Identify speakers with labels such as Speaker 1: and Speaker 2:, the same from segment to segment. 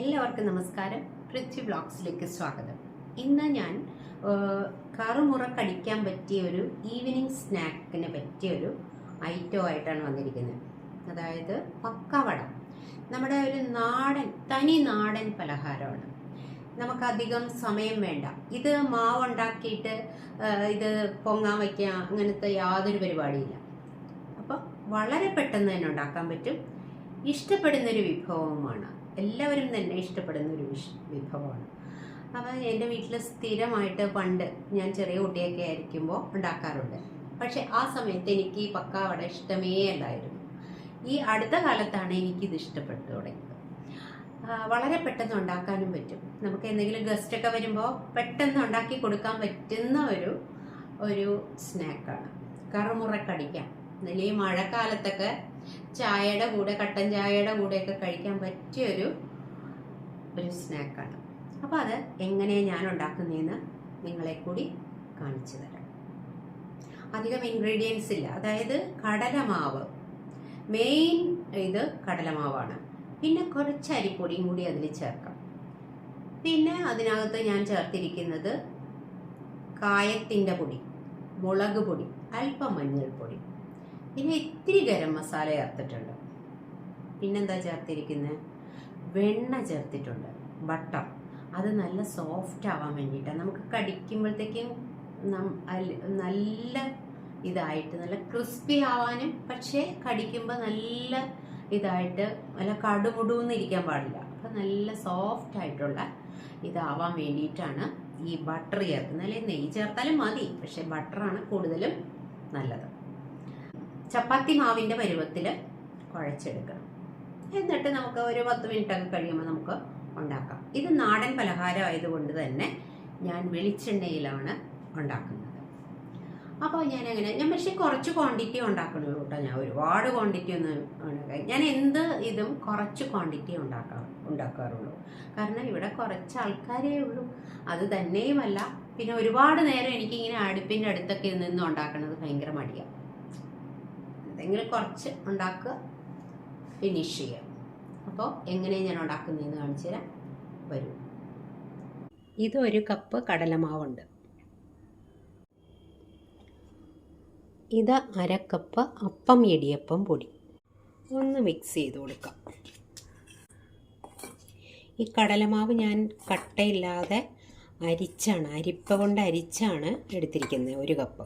Speaker 1: എല്ലാവർക്കും നമസ്കാരം. പൃഥ്വി ബ്ലോഗ്സിലേക്ക് സ്വാഗതം. ഇന്ന് ഞാൻ കറുമുറ കടിക്കാൻ പറ്റിയ ഒരു ഈവനിങ് സ്നാക്കിന് പറ്റിയ ഒരു ഐറ്റം ആയിട്ടാണ് വന്നിരിക്കുന്നത്. അതായത് പക്കവട നമ്മുടെ ഒരു നാടൻ തനി നാടൻ പലഹാരമാണ്. നമുക്കധികം സമയം വേണ്ട. ഇത് മാവ് ഉണ്ടാക്കിയിട്ട് ഇത് പൊങ്ങാൻ വയ്ക്കുക അങ്ങനത്തെ യാതൊരു പരിപാടിയില്ല. അപ്പോൾ വളരെ പെട്ടെന്ന് തന്നെ ഉണ്ടാക്കാൻ പറ്റും. ഇഷ്ടപ്പെടുന്നൊരു വിഭവമാണ് എല്ലാവരും തന്നെ ഇഷ്ടപ്പെടുന്ന ഒരു വിഷ വിഭവമാണ്. അപ്പം എന്റെ വീട്ടിൽ സ്ഥിരമായിട്ട് പണ്ട് ഞാൻ ചെറിയ കുട്ടിയൊക്കെ ആയിരിക്കുമ്പോൾ ഉണ്ടാക്കാറുണ്ട്. പക്ഷെ ആ സമയത്ത് എനിക്ക് ഈ പക്കാവട ഇഷ്ടമേ അല്ലായിരുന്നു. ഈ അടുത്ത കാലത്താണ് എനിക്കിത് ഇഷ്ടപ്പെട്ടു തുടങ്ങിയത്. വളരെ പെട്ടെന്ന് ഉണ്ടാക്കാനും പറ്റും. നമുക്ക് എന്തെങ്കിലും ഗസ്റ്റൊക്കെ വരുമ്പോൾ പെട്ടെന്ന് ഉണ്ടാക്കി കൊടുക്കാൻ പറ്റുന്ന ഒരു ഒരു സ്നാക്കാണ്. കറുമുറക്കടിക്കാം അല്ലെങ്കിൽ മഴക്കാലത്തൊക്കെ ചായയുടെ കൂടെ കട്ടൻ ചായയുടെ കൂടെയൊക്കെ കഴിക്കാൻ പറ്റിയൊരു ഒരു സ്നാക്കാണ്. അപ്പോൾ അത് എങ്ങനെയാണ് ഞാൻ ഉണ്ടാക്കുന്നതെന്ന് നിങ്ങളെ കൂടി കാണിച്ചു തരാം. അധികം ഇൻഗ്രീഡിയൻസ് ഇല്ല. അതായത് കടലമാവ്. മെയിൻ ഇത് കടലമാവാണ്. പിന്നെ കുറച്ച് അരിപ്പൊടിയും കൂടി അതിൽ ചേർക്കാം. പിന്നെ അതിനകത്ത് ഞാൻ ചേർത്തിരിക്കുന്നത് കായത്തിന്റെ പൊടി മുളക് പൊടി അല്പം മഞ്ഞൾപ്പൊടി. പിന്നെ ഇത്തിരി ഗരം മസാല ചേർത്തിട്ടുണ്ട്. പിന്നെന്താ ചേർത്തിരിക്കുന്നത് വെണ്ണ ചേർത്തിട്ടുണ്ട്. ബട്ടർ. അത് നല്ല സോഫ്റ്റ് ആവാൻ വേണ്ടിയിട്ടാണ് നമുക്ക് കടിക്കുമ്പോഴത്തേക്കും നല്ല ഇതായിട്ട് നല്ല ക്രിസ്പി ആവാനും പക്ഷേ കടിക്കുമ്പോൾ നല്ല ഇതായിട്ട് നല്ല കടുമുടുന്ന് ഇരിക്കാൻ പാടില്ല. അപ്പം നല്ല സോഫ്റ്റ് ആയിട്ടുള്ള ഇതാവാൻ വേണ്ടിയിട്ടാണ് ഈ ബട്ടർ ചേർക്കുന്നത്. അല്ലെങ്കിൽ നെയ്യ് ചേർത്താലും മതി പക്ഷേ ബട്ടറാണ് കൂടുതലും നല്ലത്. ചപ്പാത്തി മാവിന്റെ പരുവത്തിൽ കുഴച്ചെടുക്കണം എന്നിട്ട് നമുക്ക് ഒരു പത്ത് മിനിറ്റ് ഒക്കെ കഴിയുമ്പോൾ നമുക്ക് ഉണ്ടാക്കാം. ഇത് നാടൻ പലഹാരം ആയതുകൊണ്ട് തന്നെ ഞാൻ വെളിച്ചെണ്ണയിലാണ് ഉണ്ടാക്കുന്നത്. അപ്പോൾ ഞാൻ അങ്ങനെ ഞാൻ പക്ഷേ കുറച്ച് ക്വാണ്ടിറ്റി ഉണ്ടാക്കണുള്ളൂ കേട്ടോ. ഞാൻ ഒരുപാട് ക്വാണ്ടിറ്റി ഒന്നും ഉണ്ടാക്കാം ഞാൻ എന്ത് ഇതും കുറച്ച് ക്വാണ്ടിറ്റി ഉണ്ടാക്കാം ഉണ്ടാക്കാറുള്ളൂ. കാരണം ഇവിടെ കുറച്ച് ആൾക്കാരേ ഉള്ളൂ. അത് തന്നെയുമല്ല. പിന്നെ ഒരുപാട് നേരം എനിക്കിങ്ങനെ അടുപ്പിന്റെ അടുത്തൊക്കെ നിന്ന് ഉണ്ടാക്കുന്നത് ഭയങ്കര മടിയാണ് എന്തെങ്കിലും കുറച്ച് ഉണ്ടാക്കുക ഫിനിഷ് ചെയ്യുക. അപ്പോൾ എങ്ങനെയാണ് ഞാൻ ഉണ്ടാക്കുന്നതെന്ന് കാണിച്ചു തരാം. വരൂ. ഇതൊരു കപ്പ് കടലമാവുണ്ട്. ഇത് അരക്കപ്പ് കപ്പ് അപ്പം ഇടിയപ്പം പൊടി. ഒന്ന് മിക്സ് ചെയ്ത് കൊടുക്കാം. ഈ കടലമാവ് ഞാൻ കട്ടയില്ലാതെ അരിച്ചാണ് അരിപ്പ കൊണ്ട് അരിച്ചാണ് എടുത്തിരിക്കുന്നത് ഒരു കപ്പ്.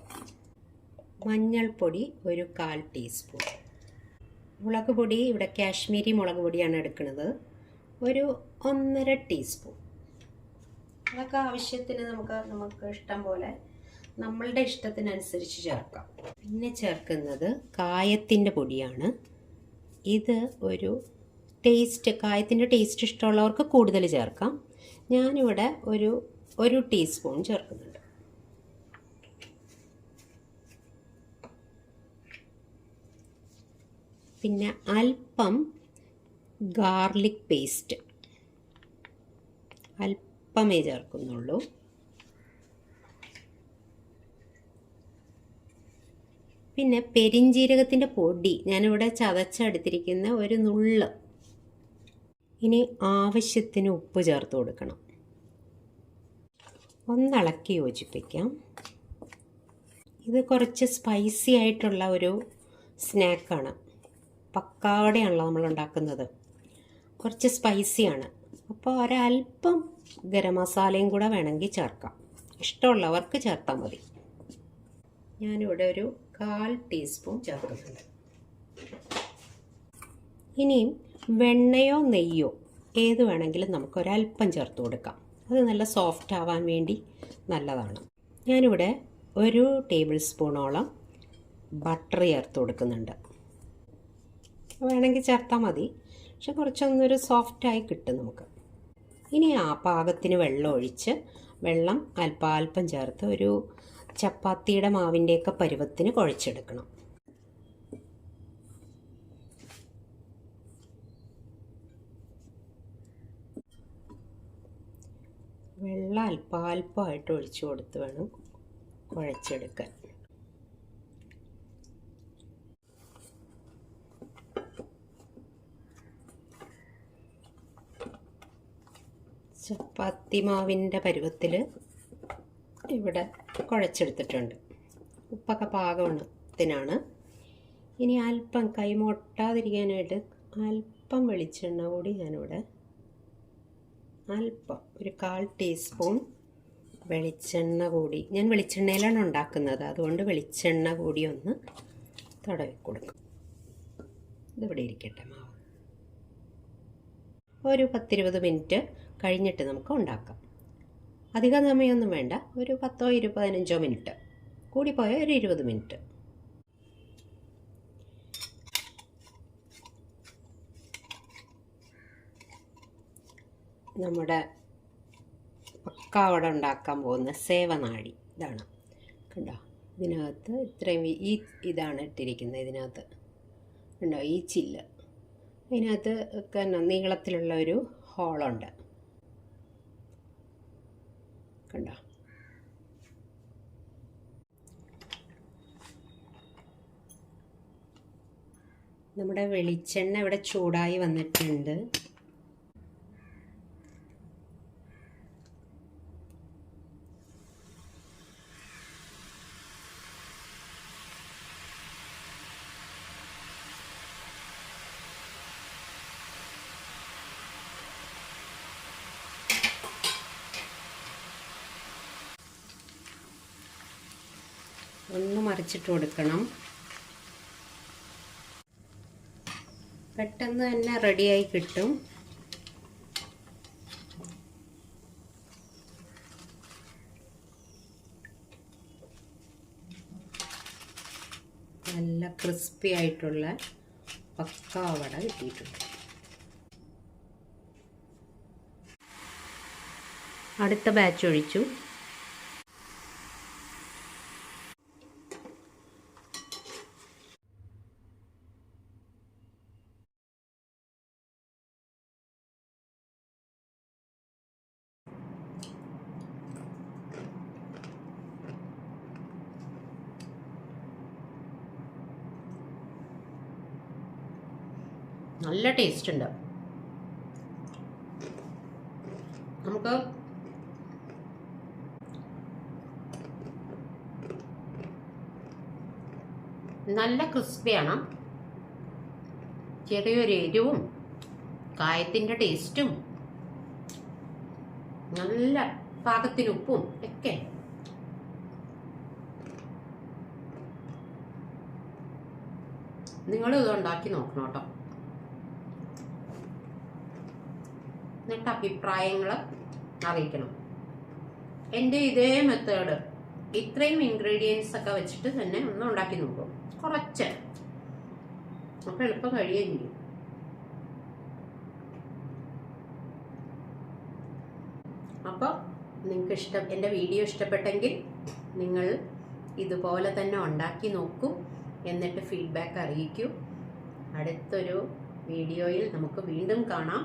Speaker 1: മഞ്ഞൾപ്പൊടി ഒരു കാൽ ടീസ്പൂൺ. മുളക് പൊടി ഇവിടെ കാശ്മീരി മുളക് പൊടിയാണ് എടുക്കുന്നത്. ഒരു ഒന്നര ടീസ്പൂൺ. അതൊക്കെ ആവശ്യത്തിന് നമുക്ക് നമുക്ക് ഇഷ്ടം പോലെ നമ്മളുടെ ഇഷ്ടത്തിനനുസരിച്ച് ചേർക്കാം. പിന്നെ ചേർക്കുന്നത് കായത്തിന്റെ പൊടിയാണ്. ഇത് ഒരു ടേസ്റ്റ് കായത്തിന്റെ ടേസ്റ്റ് ഇഷ്ടമുള്ളവർക്ക് കൂടുതൽ ചേർക്കാം. ഞാനിവിടെ ഒരു ഒരു ടീസ്പൂൺ ചേർക്കുന്നുണ്ട് പിന്നെ അല്പം ഗാർലിക് പേസ്റ്റ്. അല്പമേ ചേർക്കുന്നുള്ളൂ. പിന്നെ പെരിഞ്ജീരകത്തിന്റെ പൊടി ഞാനിവിടെ ചതച്ചെടുത്തിരിക്കുന്ന ഒരു നുള്ള്. ഇനി ആവശ്യത്തിന് ഉപ്പ് ചേർത്ത് കൊടുക്കണം. ഒന്നിളക്കി യോജിപ്പിക്കാം. ഇത് കുറച്ച് സ്പൈസി ആയിട്ടുള്ള ഒരു സ്നാക്കാണ്. പക്കാവടയാണല്ലോ നമ്മൾ ഉണ്ടാക്കുന്നത് കുറച്ച് സ്പൈസിയാണ് അപ്പോൾ ഒരല്പം ഗരം മസാലയും കൂടെ വേണമെങ്കിൽ ചേർക്കാം. ഇഷ്ടമുള്ളവർക്ക് ചേർത്താൽ മതി. ഞാനിവിടെ ഒരു കാൽ ടീസ്പൂൺ ചേർക്കുന്നുണ്ട്. ഇനിയും വെണ്ണയോ നെയ്യോ ഏത് വേണമെങ്കിലും നമുക്ക് ഒരല്പം ചേർത്ത് കൊടുക്കാം. അത് നല്ല സോഫ്റ്റ് ആവാൻ വേണ്ടി നല്ലതാണ്. ഞാനിവിടെ ഒരു ടേബിൾ സ്പൂണോളം ബട്ടർ ചേർത്ത് കൊടുക്കുന്നുണ്ട്. വേണമെങ്കിൽ ചേർത്താൽ മതി. പക്ഷെ കുറച്ചൊന്നൊരു സോഫ്റ്റായി കിട്ടും നമുക്ക്. ഇനി ആ പാകത്തിന് വെള്ളം ഒഴിച്ച് വെള്ളം അല്പാൽപ്പം ചേർത്ത് ഒരു ചപ്പാത്തിയുടെ മാവിന്റെയൊക്കെ പരുവത്തിന് കുഴച്ചെടുക്കണം. വെള്ളം അല്പാൽപ്പമായിട്ട് ഒഴിച്ചു കൊടുത്ത് വേണം കുഴച്ചെടുക്കാൻ. ചപ്പാത്തി മാവിന്റെ പരുവത്തിൽ ഇവിടെ കുഴച്ചെടുത്തിട്ടുണ്ട്. ഉപ്പൊക്കെ പാകത്തിനാണ് ഇനി അല്പം കൈമൊട്ടാതിരിക്കാനായിട്ട് അല്പം വെളിച്ചെണ്ണ കൂടി ഞാനിവിടെ അല്പം ഒരു കാൽ ടീസ്പൂൺ വെളിച്ചെണ്ണ കൂടി. ഞാൻ വെളിച്ചെണ്ണയിലാണ് ഉണ്ടാക്കുന്നത്. അതുകൊണ്ട് വെളിച്ചെണ്ണ കൂടി ഒന്ന് തടവി കൊടുക്കും ഇതിവിടെ ഇരിക്കട്ടെ മാവ്. ഒരു പത്തിരുപത് മിനിറ്റ് കഴിഞ്ഞിട്ട് നമുക്ക് ഉണ്ടാക്കാം. അധിക സമയമൊന്നും വേണ്ട. ഒരു പത്തോ ഇരു പതിനഞ്ചോ മിനിറ്റ് കൂടിപ്പോയാൽ ഒരു ഇരുപത് മിനിറ്റ്. നമ്മുടെ പക്കാവട ഉണ്ടാക്കാൻ പോകുന്ന സേവനാഴി ഇതാണ്. കണ്ടോ? ഇതിനകത്ത് ഇത്രയും ഈ ഇതാണ് ഇട്ടിരിക്കുന്നത് ഇതിനകത്ത്. കണ്ടോ? ഈ ചില്ല്. ഇതിനകത്ത് ഒക്കെ നീളത്തിലുള്ള ഒരു ഹോളുണ്ട്. കണ്ടോ? നമ്മുടെ വെളിച്ചെണ്ണ ഇവിടെ ചൂടായി വന്നിട്ടുണ്ട്. ഒന്ന് മറിച്ചിട്ട് കൊടുക്കണം. പെട്ടെന്ന് തന്നെ റെഡിയായി കിട്ടും. നല്ല ക്രിസ്പി ആയിട്ടുള്ള പക്കാവട കിട്ടിയിട്ടുണ്ട്. അടുത്ത ബാച്ച് ഒഴിച്ചു. നല്ല ടേസ്റ്റ് ഉണ്ട്. നമുക്ക് നല്ല ക്രിസ്പിയാണ് ചെറിയൊരു എരിവും കായത്തിന്റെ ടേസ്റ്റും നല്ല പാകത്തിന് ഉപ്പും ഒക്കെ. നിങ്ങളും ഇത് ഉണ്ടാക്കി നോക്കണം കേട്ടോ. എന്നിട്ട് അഭിപ്രായങ്ങൾ അറിയിക്കണം. എന്റെ ഇതേ മെത്തേഡ് ഇത്രയും ഇൻഗ്രീഡിയൻസ് ഒക്കെ വെച്ചിട്ട് തന്നെ ഒന്ന് ഉണ്ടാക്കി നോക്കും. കുറച്ച്. അപ്പം എളുപ്പം കഴിയുകയും ചെയ്യും അപ്പോൾ നിങ്ങൾക്ക് ഇഷ്ടം എന്റെ വീഡിയോ ഇഷ്ടപ്പെട്ടെങ്കിൽ നിങ്ങൾ ഇതുപോലെ തന്നെ ഉണ്ടാക്കി നോക്കൂ. എന്നിട്ട് ഫീഡ്ബാക്ക് അറിയിക്കൂ. അടുത്തൊരു വീഡിയോയിൽ നമുക്ക് വീണ്ടും കാണാം.